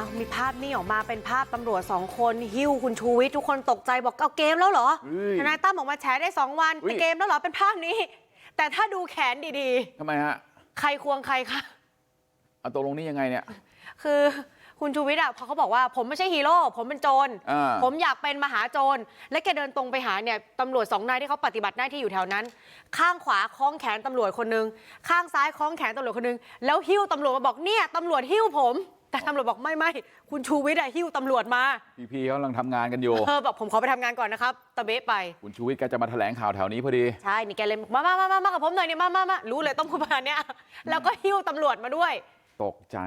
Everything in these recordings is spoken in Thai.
อ้าวมีภาพนี่ออกมาเป็นภาพตำรวจสองคนหิ้วคุณชูวิทย์ทุกคนตกใจบอกเอาเกมแล้วเหรอเฮ้ยทนายตั้มออกมาแฉได้สองวันอุ๊ยเป็นเกมแล้วเหรอเป็นภาพนี้ แต่ถ้าดูแขนดีทำไมฮะๆใครควงใครคะเอาตกลงนี่ยังไงเนี่ย คือคุณชูวิทย์อะพอเขาบอกว่าผมไม่ใช่ฮีโร่ผมเป็นโจรอ่าผมอยากเป็นมหาโจรและแกเดินตรงไปหาเนี่ยตำรวจสองนายที่เขาปฏิบัติหน้าที่อยู่แถวนั้น ข้างขวาคล้องแขนตำรวจคนหนึง ข้างซ้ายคล้องแขนตำรวจคนหนึง แล้วหิ้วตำรวจมาบอกเนี่ยตำรวจหิ้วผม แต่ตำรวจบอกไม่ไม่คุณชูวิทย์อะหิ้วตำรวจมา พี่ๆเขากำลังทำงานกันอยู่ เธอบอกผมขอไปทำงานก่อนนะครับตะเบะไป คุณชูวิทย์แกจะมาแถลงข่าวแถวนี้พอดี ใช่ นี่แกเลยบอกมามามามามากับผมหน่อยเนี่ยมามามารู้เลยต้องพูดประมาณเนี้ย แล้วก็หิ้วตำรวจมาด้วย ตกใจ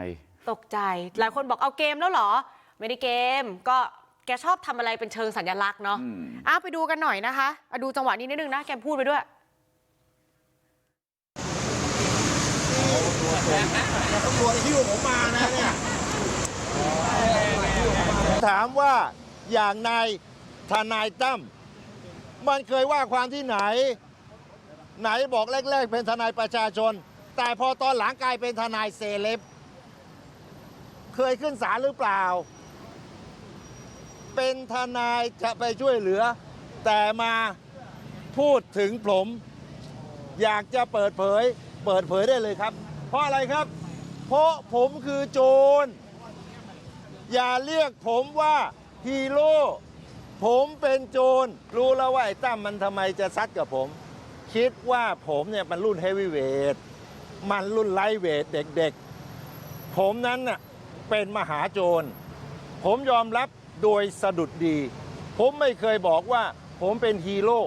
ตกใจ หลายคนบอกเอาเกมแล้วเหรอ ไม่ได้เกม ก็แกชอบทำอะไรเป็นเชิงสัญลักษณ์เนาะอืม อ้าวไปดูกันหน่อยนะคะอะดูจังหวะนี้นิดนึงนะ แกพูดไปด้วย ตำรวจหิ้วผมมานะเนี่ย ถามว่าอย่างนายทนายตั้มมันเคยว่าความที่ไหน ไหนบอกแรก ๆ เป็นทนายประชาชน แต่พอตอนหลังกลายเป็นทนายเซเลบเคยขึ้นศาลหรือเปล่า เป็นทนายจะไปช่วยเหลือ แต่มาพูดถึงผม อยากจะเปิดเผย เปิดเผยได้เลยครับ เพราะอะไรครับ เพราะผมคือโจร อย่าเรียกผมว่าฮีโร่ผมเป็นโจรรู้แล้วว่าไอ้ตั้มมันทำไมจะซัดกับผม คิดว่าผมเนี่ยมันรุ่นเฮฟวีเวทมันรุ่นไลท์เวทเด็กๆ ผมนั้นน่ะเป็นมหาโจร ผมยอมรับโดยสะดุดดี ผมไม่เคยบอกว่าผมเป็นฮีโร่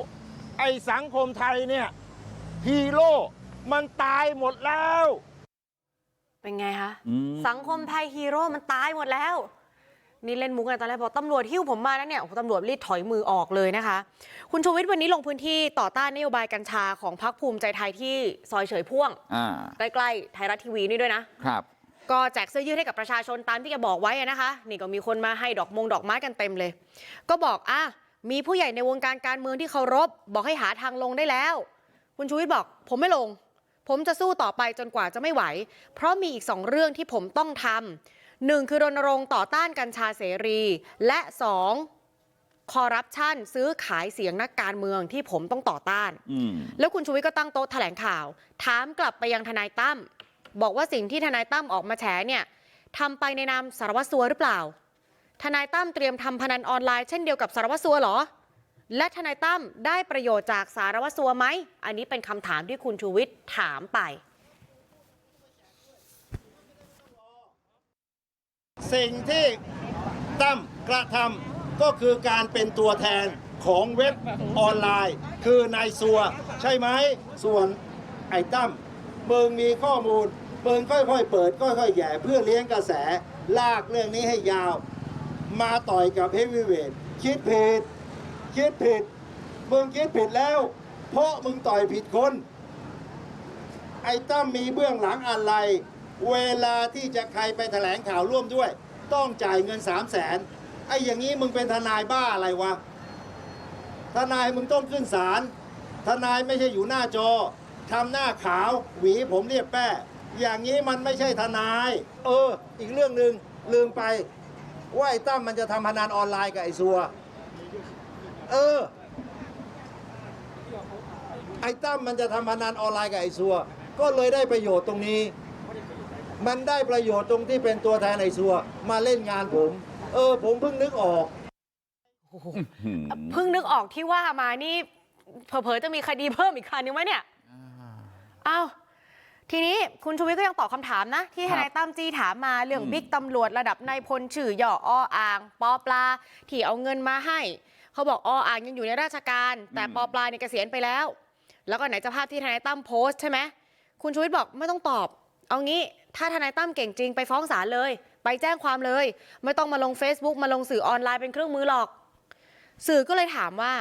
ไอ้สังคมไทยเนี่ยฮีโร่มันตายหมดแล้ว เป็นไงคะอืมสังคมไทยฮีโร่มันตายหมดแล้ว นี่เล่นมุกกันตอนแรกบอกตำรวจหิ้วผมมานะเนี่ยโอ้โหตำรวจรีบถอยมือออกเลยนะคะ คุณชูวิทย์วันนี้ลงพื้นที่ต่อต้านนโยบายกัญชาของพรรคภูมิใจไทยที่ซอยเฉยพ่วงอ่าใกล้ๆไทยรัฐทีวีนี่ด้วยนะครับ ก็แจกเสื้อยืดให้กับประชาชนตามที่แกบอกไว้อะนะคะ นี่ก็มีคนมาให้ดอกมงดอกไม้กันเต็มเลย ก็บอกอะมีผู้ใหญ่ในวงการการเมืองที่เคารพบอกให้หาทางลงได้แล้ว คุณชูวิทย์บอก ผมไม่ลง ผมจะสู้ต่อไปจนกว่าจะไม่ไหว เพราะมีอีกสองเรื่องที่ผมต้องทำ หนึ่งคือรณรงค์ต่อต้านกัญชาเสรีและสองคอร์รัปชันซื้อขายเสียงนักการเมืองที่ผมต้องต่อต้านอืมแล้วคุณชูวิทย์ก็ตั้งโต๊ะแถลงข่าว ถามกลับไปยังทนายตั้มบอกว่าสิ่งที่ทนายตั้มออกมาแฉเนี่ยทำไปในนามสารวัตรสัวหรือเปล่า ทนายตั้มเตรียมทำพนันออนไลน์เช่นเดียวกับสารวัตรสัวเหรอ และทนายตั้มได้ประโยชน์จากสารวัตรสัวไหม อันนี้เป็นคำถามที่คุณชูวิทย์ถามไป สิ่งที่ตั้มกระทำก็คือการเป็นตัวแทนของเว็บออนไลน์ คือนายซัว ใช่ไหมส่วนไอ้ตั้มเบิงมีข้อมูลเบิงค่อยๆ เปิดค่อยๆแย่เพื่อเลี้ยงกระแสลากเรื่องนี้ให้ยาว มาต่อยกับเฮฟวีเวทคิดผิดคิดผิดมึงคิดผิดแล้ว เพราะมึงต่อยผิดคน ไอ้ตั้มมีเบื้องหลังอะไร เวลาที่จะใครไปแถลงข่าวร่วมด้วย ต้องจ่ายเงินสามแสนไอ้อย่างนี้มึงเป็นทนายบ้าอะไรวะ ทนายมึงต้องขึ้นศาลทนายไม่ใช่อยู่หน้าจอทำหน้าขาวหวีผมเรียบแป้อย่างนี้มันไม่ใช่ทนาย เออ อีกเรื่องหนึ่งลืมไป ว่าไอ้ตั้มมันจะทำพนันออนไลน์กับไอ้ซัว เออ ไอ้ตั้มมันจะทำพนันออนไลน์กับไอ้ซัว ก็เลยได้ประโยชน์ตรงนี้ มันได้ประโยชน์ตรงที่เป็นตัวแทนไอ้ซัวมาเล่นงานผม เออ ผมเพิ่งนึกออกอืมเพิ่งนึกออกที่ว่ามานี่เผลอๆจะมีคดีเพิ่มอีกคันนึงไหมเนี่ยอ้าวทีนี้คุณชูวิทย์ก็ยังตอบคำถามนะ ที่ครัทบนายตั้มจี้ถามมาเรื่องอืมบิ๊กตำรวจระดับนายพลชื่อย่อออ่าง ปอปลา ที่เอาเงินมาให้ เขาบอกออ่างยังอยู่ในราชการ แต่ปอปลาเนี่ยเกษียณไปแล้ว แล้วก็ไหนจะภาพที่ทนายตั้มโพสต์ใช่ไหมคุณชูวิทย์บอกไม่ต้องตอบ เอางี้ถ้าทนายตั้มเก่งจริงไปฟ้องศาลเลย ไปแจ้งความเลย ไม่ต้องมาลง Facebook มาลงสื่อออนไลน์เป็นเครื่องมือหรอก สื่อก็เลยถามว่า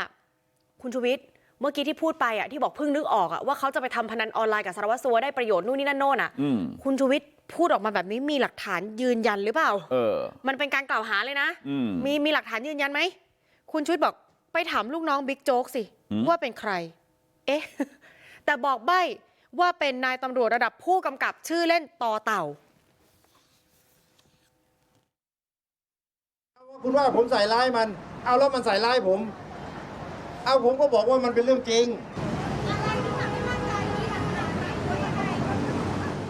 คุณชูวิทย์เมื่อกี้ที่พูดไปอะที่บอกเพิ่งนึกออกอะว่าเขาจะไปทำพนันออนไลน์กับสารวัตรสัวได้ประโยชน์นู่นนี่นั่นโน่นอะอืมคุณชูวิทย์พูดออกมาแบบนี้มีหลักฐานยืนยันหรือเปล่าเออ มันเป็นการกล่าวหาเลยนะอืมมีมีหลักฐานยืนยันไหมคุณชูวิทย์บอกไปถามลูกน้องบิ๊กโจ๊กสิหืมว่าเป็นใคร เอ๊ะแต่บอกใบ้ ว่าเป็นนายตำรวจระดับผู้กำกับชื่อเล่นต่อเต่า คุณว่าผมใส่ร้ายมัน เอาแล้วมันใส่ร้ายผม เอาผมก็บอกว่ามันเป็นเรื่องจริง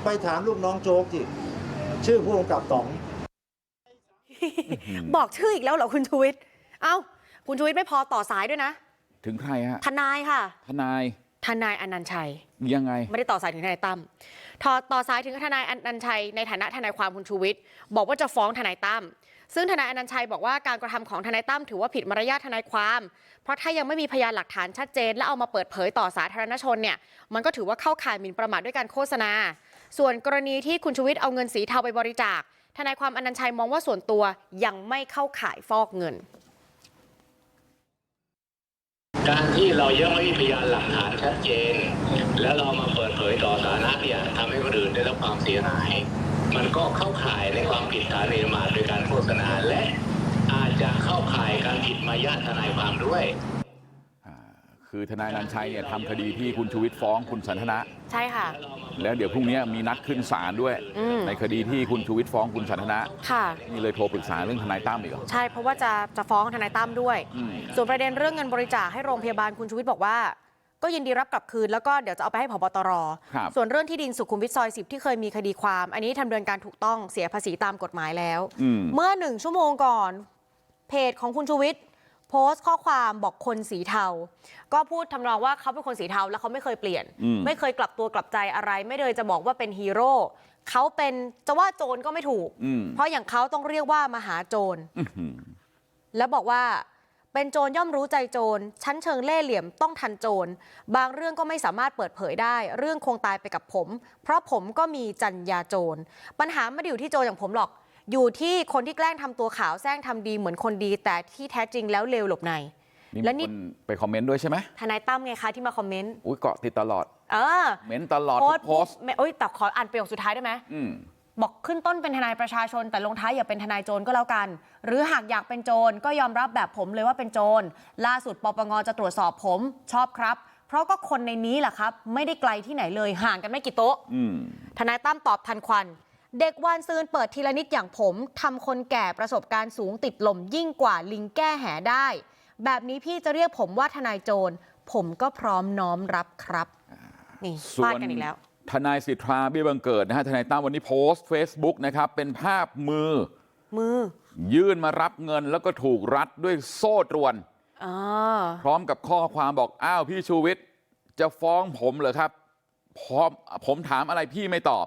ไปถามลูกน้องโจ๊กสิชื่อผู้กำกับต๋อง บอกชื่ออีกแล้วเหรอคุณชูวิทย์เอ้า คุณชูวิทย์ไม่พอต่อสายด้วยนะ ถึงใครฮะทนายค่ะ ทนาย ทนายอนันต์ชัย ยังไง ไม่ได้ต่อสายถึงทนายตั้มทอต่อสายถึงทนายอนันต์ชัยในฐานะทนายความคุณชูวิทย์บอกว่าจะฟ้องทนายตั้มซึ่งทนายอนันต์ชัยบอกว่าการกระทำของทนายตั้มถือว่าผิดมารยาททนายความ เพราะถ้ายังไม่มีพยานหลักฐานชัดเจน และเอามาเปิดเผยต่อสาธารณชนเนี่ยมันก็ถือว่าเข้าข่ายหมิ่นประมาทด้วยการโฆษณา ส่วนกรณีที่คุณชูวิทย์เอาเงินสีเทาไปบริจาคทนายความอนันต์ชัยมองว่าส่วนตัวยังไม่เข้าข่ายฟอกเงิน การที่เรายังไม่มีพยานหลักฐานชัดเจน แล้วเรามาเปิดเผยต่อสาธารณะเนี่ยทำให้คนอื่นได้รับความเสียหาย มันก็เข้าข่ายในความผิดฐานหมิ่นรมาโดยการโฆษณาและอาจจะเข้าข่ายการผิดมายาทนายความด้วย คือทนายนันชัยเนี่ยทำคดีที่คุณชูวิทย์ฟ้องคุณสันทนะใช่ค่ะแล้วเดี๋ยวพรุ่งนี้มีนัดขึ้นศาลด้วยอืมในคดีที่คุณชูวิทย์ฟ้องคุณสันทนะค่ะนี่เลยโทรปรึกษาเรื่องทนายตั้มอีกเหรอใช่เพราะว่าจะจะฟ้องทนายตั้มด้วยอืมส่วนประเด็นเรื่องเงินบริจาคให้โรงพยาบาลคุณชูวิทย์บอกว่าก็ยินดีรับกลับคืนแล้วก็เดี๋ยวจะเอาไปให้ผบตรครับส่วนเรื่องที่ดินสุขุมวิทซอยสิบที่เคยมีคดีความ อันนี้ทำเดินการถูกต้องเสียภาษีตามกฎหมายแล้วอืมเมื่อหนึ่งชั่วโมงก่อน เพจของคุณชูวิทย์โพ สต์ข้อความบอกคนสีเทา ก็พูดทำนองว่าเขาเป็นคนสีเทาแล้วเขาไม่เคยเปลี่ยนอืมไม่เคยกลับตัวกลับใจอะไร ไม่เลยจะบอกว่าเป็นฮีโร่เขาเป็นจะว่าโจรก็ไม่ถูกอืมเพราะอย่างเขาต้องเรียกว่ามหาโจรอื้อหือแล้วบอกว่าเป็นโจรย่อมรู้ใจโจรชั้นเชิงเล่ห์เหลี่ยมต้องทันโจรบางเรื่องก็ไม่สามารถเปิดเผยได้ เรื่องคงตายไปกับผม เพราะผมก็มีจัญญาโจรปัญหาไม่ได้อยู่ที่โจรอย่างผมหรอก อยู่ที่คนที่แกล้งทำตัวขาวแซงทำดีเหมือนคนดีแต่ที่แท้จริงแล้วเลวหลบในนี่และมีนี่คนไปคอมเมนต์ด้วยใช่ไหมทนายตั้มไงคะที่มาคอมเมนต์อุ้ยเกาะติดตลอด เออเม้นตลอดโพทุสกต์โพสต์ไม่เอ้ยแต่ขออ่านประโยคสุดท้ายได้ไหมอืมบอกขึ้นต้นเป็นทนายประชาชน แต่ลงท้ายอย่าเป็นทนายโจรก็แล้วกัน หรือหากอยากเป็นโจรก็ยอมรับแบบผมเลยว่าเป็นโจรล่าสุดปปงจะตรวจสอบผมชอบครับ เพราะก็คนในนี้แหละครับ ไม่ได้ไกลที่ไหนเลยห่างกันไม่กี่โต๊ะอืมทนายตั้มตอบทันควัน เด็กวานซืนเปิดทีละนิดอย่างผมทำคนแก่ประสบการณ์สูงติดลมยิ่งกว่าลิงแก้แหได้ แบบนี้พี่จะเรียกผมว่าทนายโจรผมก็พร้อมน้อมรับครับนี่ส่วฟานดกันอีกแล้วทนายสิทธาเบี้ยบังเกิดนะฮะทนายตั้มวันนี้โพสต์ Facebook นะครับ เป็นภาพมือ มือ ยื่นมารับเงินแล้วก็ถูกรัดด้วยโซ่ตรวนอ๋อพร้อมกับข้อความบอกอ้าวพี่ชูวิทย์จะฟ้องผมเหรอครับพร้อมผมถามอะไรพี่ไม่ตอบ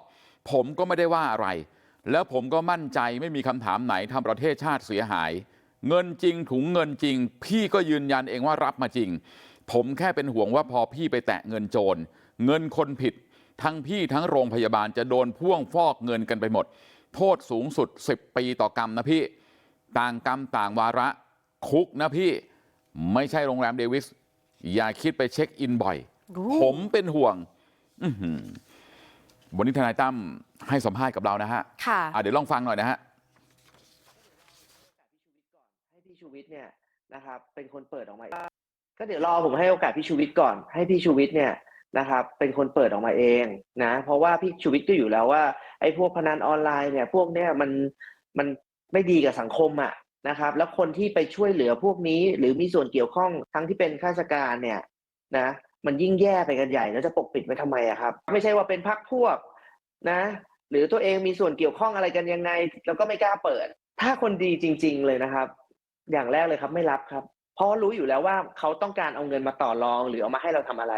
ผมก็ไม่ได้ว่าอะไรแล้วผมก็มั่นใจไม่มีคำถามไหนทำประเทศชาติเสียหายเงินจริงถุงเงินจริงพี่ก็ยืนยันเองว่ารับมาจริงผมแค่เป็นห่วงว่าพอพี่ไปแตะเงินโจรเงินคนผิดทั้งพี่ทั้งโรงพยาบาลจะโดนพ่วงฟอกเงินกันไปหมดโทษสูงสุด10ปีต่อกรรมนะพี่ต่างกรรมต่างวาระคุกนะพี่ไม่ใช่โรงแรมเดวิสอย่าคิดไปเช็คอินบ่อยรู้ผมเป็นห่วงอื้อหือ วันนี้ทนายตั้มให้สัมภาษณ์กับเรานะฮะค่ะอะเดี๋ยวลองฟังหน่อยนะฮะ มันยิ่งแย่ไปกันใหญ่แล้วจะปกปิดไว้ทำไมอะครับ ไม่ใช่ว่าเป็นพักพวกนะ หรือตัวเองมีส่วนเกี่ยวข้องอะไรกันยังไง แล้วก็ไม่กล้าเปิด ถ้าคนดีจริง ๆ เลยนะครับ อย่างแรกเลยครับไม่รับครับ เพราะรู้อยู่แล้วว่าเขาต้องการเอาเงินมาต่อรอง หรือเอามาให้เราทำอะไร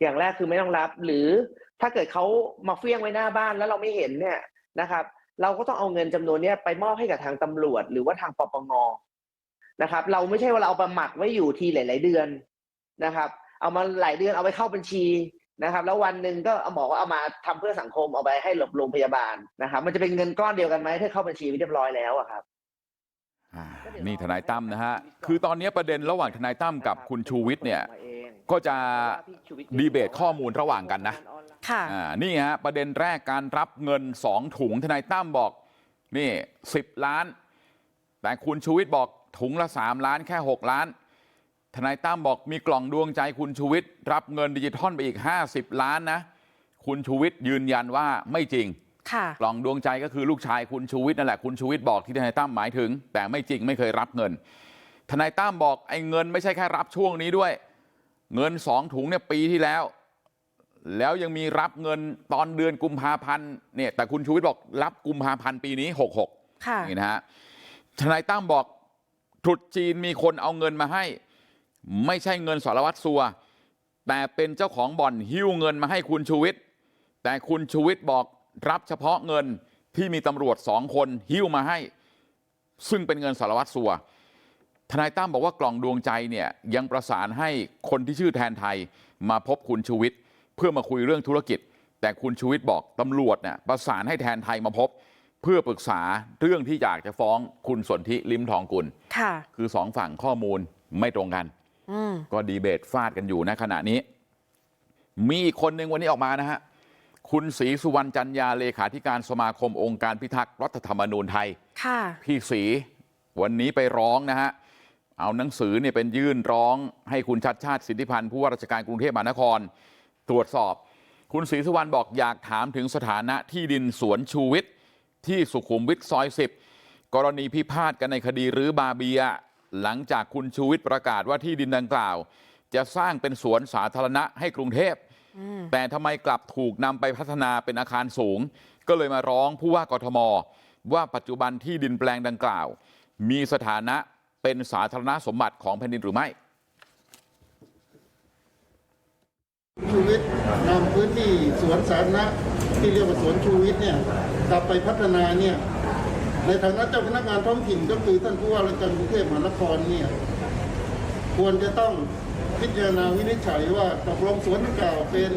อย่างแรกคือไม่ต้องรับ หรือถ้าเกิดเขามาเฟี้ยงไว้หน้าบ้านแล้วเราไม่เห็นเนี่ยนะครับ เราก็ต้องเอาเงินจำนวนเนี้ยไปมอบให้กับทางตำรวจ หรือว่าทางปปงนะครับ เราไม่ใช่ว่าเราเอาไปหมักไว้อยู่ทีหลาย ๆ เดือนนะครับ เอามาหลายเดือนเอาไปเข้าบัญชีนะครับ แล้ววันหนึ่งก็เอาหมอก็เอามาทำเพื่อสังคมเอาไปให้หลบโรงพยาบาลนะครับ มันจะเป็นเงินก้อนเดียวกันไหมถ้าเข้าบัญชีไว้เรียบร้อยแล้วอะครับอ่านี่ทนายตั้มนะฮะ คือตอนนี้ประเด็นระหว่างทนายตั้มกับคุณชูวิทย์เนี่ย ก็จะดีเบตข้อมูลระหว่างกันนะค่ะอ่านี่ฮะประเด็นแรกการรับเงินสองถุงทนายตั้มบอก นี่สิบล้าน แต่คุณชูวิทย์บอกถุงละสามล้านแค่หกล้านท นายตั้มบอกมีกล่องดวงใจคุณชูวิทย์รับเงินดิจิทัลไปอีกห้าสิบล้านนะคุณชูวิทย์ยืนยันว่าไม่จริงค่ะกล่องดวงใจก็คือลูกชายคุณชูวิทย์นั่นแหละคุณชูวิทย์บอกที่ทนายตั้มหมายถึงแต่ไม่จริงไม่เคยรับเงินทนายตั้มบอกไอ้เงินไม่ใช่แค่รับช่วงนี้ด้วยเงินสองถุงเนี่ยปีที่แล้วแล้วยังมีรับเงินตอนเดือนกุมภาพันธ์เนี่ยแต่คุณชูวิทย์บอกรับกุมภาพันธ์ปีนี้หกหกค่ะนี่นะฮะทนายตั้มบอกตรุษจีนมีคนเอาเงินมาให้ ไม่ใช่เงินสารวัตรสัวแต่เป็นเจ้าของบ่อนหิ้วเงินมาให้คุณชูวิทย์แต่คุณชูวิทย์บอกรับเฉพาะเงินที่มีตำรวจสองคนหิ้วมาให้ซึ่งเป็นเงินสารวัตรสัวทนายตั้มบอกว่ากล่องดวงใจเนี่ยยังประสานให้คนที่ชื่อแทนไทยมาพบคุณชูวิทย์เพื่อมาคุยเรื่องธุรกิจแต่คุณชูวิทย์บอกตำรวจเนี่ยประสานให้แทนไทยมาพบเพื่อปรึกษาเรื่องที่อยากจะฟ้องคุณสนธิลิมทองกุลค่ะคือสองฝั่งข้อมูลไม่ตรงกัน อืมก็ดีเบตฟาดกันอยู่นะขณะนี้มีอีกคนหนึ่งวันนี้ออกมานะฮะคุณศรีสุวรรณจันยาเลขาธิการสมาคมองค์การพิทักษ์รัฐธรรมนูญไทยค่ะพี่ศรีวันนี้ไปร้องนะฮะเอาหนังสือเนี่ยเป็นยื่นร้องให้คุณชัดชาติสิทธิพันธ์ผู้ว่าราชการกรุงเทพมหานครตรวจสอบคุณศรีสุวรรณบอกอยากถามถึงสถานะที่ดินสวนชูวิทย์ที่สุขุมวิทซอยสิบกรณีพิพาทกันในคดีรื้อบาเบีย หลังจากคุณชูวิทย์ประกาศว่าที่ดินดังกล่าวจะสร้างเป็นสวนสาธารณะให้กรุงเทพแต่ทำไมกลับถูกนำไปพัฒนาเป็นอาคารสูงก็เลยมาร้องผู้ว่ากทมว่าปัจจุบันที่ดินแปลงดังกล่าวมีสถานะเป็นสาธารณสมบัติของแผ่นดินหรือไม่ชูวิทย์นำพื้นที่สวนสาธารณะที่เรียกว่าสวนชูวิทย์เนี่ยกลับไปพัฒนาเนี่ย ในฐานะเจ้าพนักงานท้องถิ่นก็คือท่านผู้ว่าราชการกรุงเทพมหานครเนี่ย ควรจะต้องพิจารณาวินิจฉัยว่าตกลงสวนดังกล่าเป็น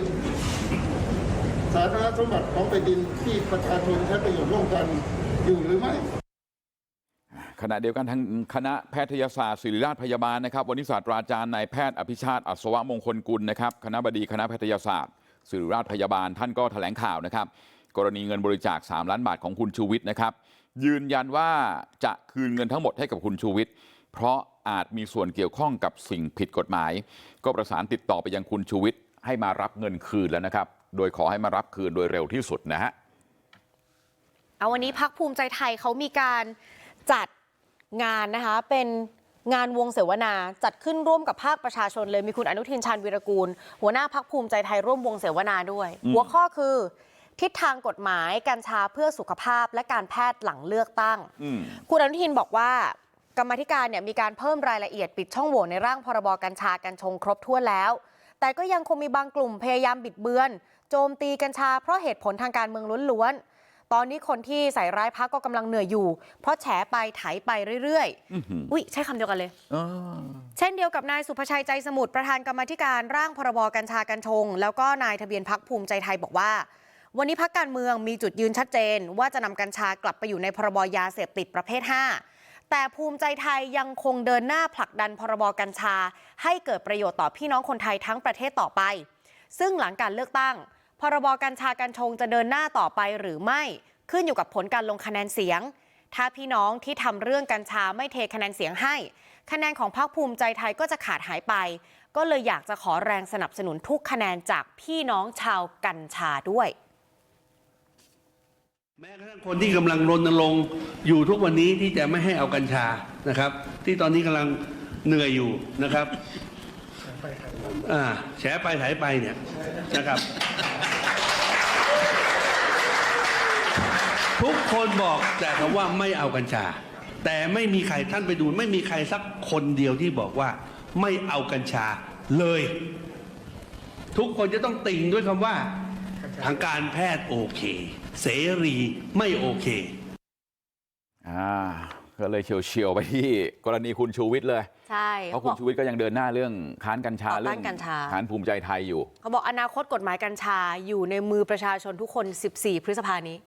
สาธารณสมบัติของแผ่นดินที่ประชาชนใช้ประโยชน์ร่วมกันอยู่หรือไม่ขณะเดียวกันทางคณะแพทยศาสตร์ศิริราชพยาบาลนะครับวันนี้ศาสตราจารย์นายแพทย์อภิชาติอัศวมงคลกุลนะครับคณะบดีคณะแพทยศาสตร์ศิริราชพยาบาลท่านก็แถลงข่าวนะครับ กรณีเงินบริจาค 3 ล้านบาทของคุณชูวิทย์นะครับ ยืนยันว่าจะคืนเงินทั้งหมดให้กับคุณชูวิทย์เพราะอาจมีส่วนเกี่ยวข้องกับสิ่งผิดกฎหมายก็ประสานติดต่อไปยังคุณชูวิทย์ให้มารับเงินคืนแล้วนะครับโดยขอให้มารับคืนโดยเร็วที่สุดนะฮะเอาวันนี้พักภูมิใจไทยเขามีการจัดงานนะคะเป็นงานวงเสวนาจัดขึ้นร่วมกับภาคประชาชนเลยมีคุณอนุทินชาญวีรกูล หัวหน้าพักภูมิใจไทยร่วมวงเสวนาด้วย หัวข้อคือ ทิศทางกฎหมายกัญชาเพื่อสุขภาพและการแพทย์หลังเลือกตั้งอืมคุณอนุทินบอกว่ากรรมาธิการเนี่ยมีการเพิ่มรายละเอียดปิดช่องโหว่ในร่างพรบกัญชากัญชงครบถ้วนแล้ว แต่ก็ยังคงมีบางกลุ่มพยายามบิดเบือน โจมตีกัญชาเพราะเหตุผลทางการเมืองล้วนๆ ตอนนี้คนที่ใส่ร้ายพักก็กำลังเหนื่อยอยู่ เพราะแฉไปไถไปเรื่อยอื้อหือๆอุ๊ยใช้คำเดียวกันเลยอเช่นเดียวกับนายสุภชัยใจสมุทรประธานกรรมาธิการร่างพรบกัญชากัญชง แล้วก็นายทะเบียนพักภูมิใจไทยบอกว่า วันนี้พักการเมืองมีจุดยืนชัดเจน ว่าจะนำกัญชากลับไปอยู่ในพรบยาเสพติดประเภท 5 แต่ภูมิใจไทยยังคงเดินหน้าผลักดันพรบกัญชา ให้เกิดประโยชน์ต่อพี่น้องคนไทยทั้งประเทศต่อไป ซึ่งหลังการเลือกตั้ง พรบกัญชากัญชงจะเดินหน้าต่อไปหรือไม่ขึ้นอยู่กับผลการลงคะแนนเสียง ถ้าพี่น้องที่ทำเรื่องกัญชาไม่เทคะแนนเสียงให้ คะแนนของพรรคภูมิใจไทยก็จะขาดหายไป ก็เลยอยากจะขอแรงสนับสนุนทุกคะแนนจากพี่น้องชาวกัญชาด้วย แม้กระทั่งคนที่กำลังรณรงค์อยู่ทุกวันนี้ที่จะไม่ให้เอากัญชานะครับ ที่ตอนนี้กำลังเหนื่อยอยู่นะครับอ่าแฉไปถ่ายไปเนี่ยนะครับ ทุกคนบอกแต่คำว่าไม่เอากัญชา แต่ไม่มีใครท่านไปดู ไม่มีใครสักคนเดียวที่บอกว่า ไม่เอากัญชาเลย ทุกคนจะต้องติ่งด้วยคำว่า ทางการแพทย์โอเค เสรีไม่โอเคอ่าก็เลยเฉียวๆไปที่กรณีคุณชูวิทย์เลย ใช่เพราะคุณชูวิทย์ก็ยังเดินหน้าเรื่องค้านกัญชาต่อต้านเรื่องกัญชาค้านภูมิใจไทยอยู่ เขาบอกอนาคตกฎหมายกัญชาอยู่ในมือประชาชนทุกคน 14 พฤษภานี้